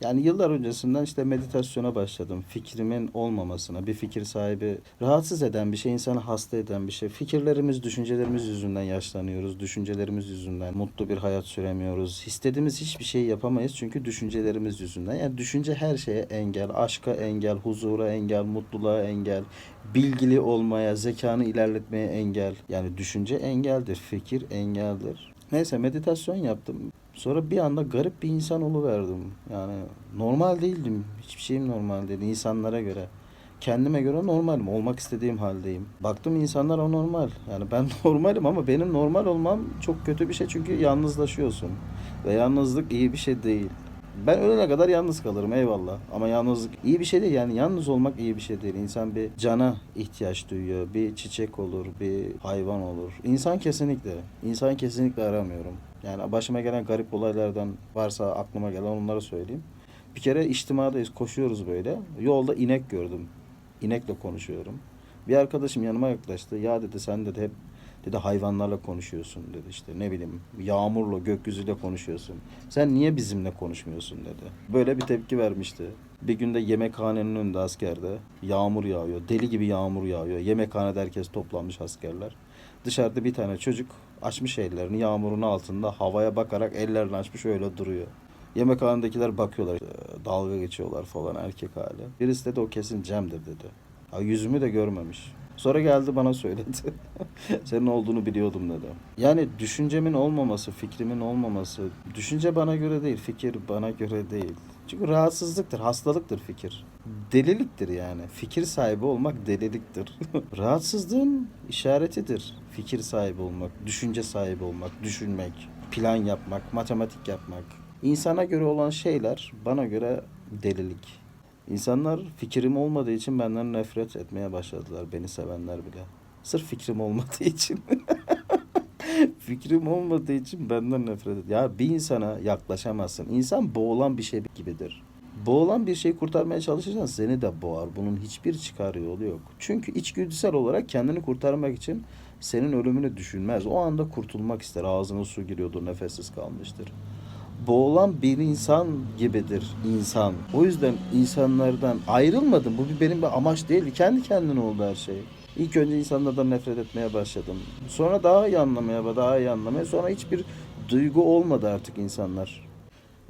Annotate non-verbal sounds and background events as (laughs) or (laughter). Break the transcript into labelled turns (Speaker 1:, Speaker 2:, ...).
Speaker 1: Yani yıllar öncesinden işte meditasyona başladım. Fikrimin olmamasına, bir fikir sahibi rahatsız eden bir şey, insanı hasta eden bir şey. Fikirlerimiz, düşüncelerimiz yüzünden yaşlanıyoruz. Düşüncelerimiz yüzünden mutlu bir hayat süremiyoruz. İstediğimiz hiçbir şey yapamayız çünkü düşüncelerimiz yüzünden. Yani düşünce her şeye engel, aşka engel, huzura engel, mutluluğa engel, bilgili olmaya, zekanı ilerletmeye engel. Yani düşünce engeldir, fikir engeldir. Neyse meditasyon yaptım. Sonra bir anda garip bir insan oluverdim. Yani normal değildim. Hiçbir şeyim normal değil insanlara göre. Kendime göre normalim. Olmak istediğim haldeyim. Baktım insanlar anormal. Yani ben (laughs) normalim ama benim normal olmam çok kötü bir şey çünkü yalnızlaşıyorsun. Ve yalnızlık iyi bir şey değil. Ben ölene kadar yalnız kalırım eyvallah. Ama yalnızlık iyi bir şey değil. Yani yalnız olmak iyi bir şey değil. İnsan bir cana ihtiyaç duyuyor. Bir çiçek olur, bir hayvan olur. İnsan kesinlikle. İnsan kesinlikle aramıyorum. Yani başıma gelen garip olaylardan varsa aklıma gelen onları söyleyeyim. Bir kere içtimadayız, koşuyoruz böyle. Yolda inek gördüm. İnekle konuşuyorum. Bir arkadaşım yanıma yaklaştı. Ya dedi sen dedi hep dedi hayvanlarla konuşuyorsun dedi işte ne bileyim yağmurla gökyüzüyle konuşuyorsun. Sen niye bizimle konuşmuyorsun dedi. Böyle bir tepki vermişti. Bir günde yemekhanenin önünde askerde yağmur yağıyor. Deli gibi yağmur yağıyor. Yemekhanede herkes toplanmış askerler. Dışarıda bir tane çocuk açmış ellerini yağmurun altında havaya bakarak ellerini açmış öyle duruyor. Yemekhanedekiler bakıyorlar dalga geçiyorlar falan erkek hali. Birisi dedi o kesin Cem'dir dedi. Ha, yüzümü de görmemiş. Sonra geldi bana söyledi. (laughs) Senin olduğunu biliyordum dedi. Yani düşüncemin olmaması, fikrimin olmaması. Düşünce bana göre değil, fikir bana göre değil. Çünkü rahatsızlıktır, hastalıktır fikir. Deliliktir yani. Fikir sahibi olmak deliliktir. (laughs) Rahatsızlığın işaretidir. Fikir sahibi olmak, düşünce sahibi olmak, düşünmek, plan yapmak, matematik yapmak. İnsana göre olan şeyler bana göre delilik. İnsanlar fikrim olmadığı için benden nefret etmeye başladılar. Beni sevenler bile. Sırf fikrim olmadığı için. (laughs) fikrim olmadığı için benden nefret et. Ya bir insana yaklaşamazsın. İnsan boğulan bir şey gibidir. Boğulan bir şeyi kurtarmaya çalışırsan seni de boğar. Bunun hiçbir çıkar yolu yok. Çünkü içgüdüsel olarak kendini kurtarmak için senin ölümünü düşünmez. O anda kurtulmak ister. Ağzına su giriyordur, nefessiz kalmıştır boğulan bir insan gibidir insan. O yüzden insanlardan ayrılmadım. Bu bir benim bir amaç değil. Kendi kendine oldu her şey. İlk önce insanlardan nefret etmeye başladım. Sonra daha iyi anlamaya, daha iyi anlamaya. Sonra hiçbir duygu olmadı artık insanlar.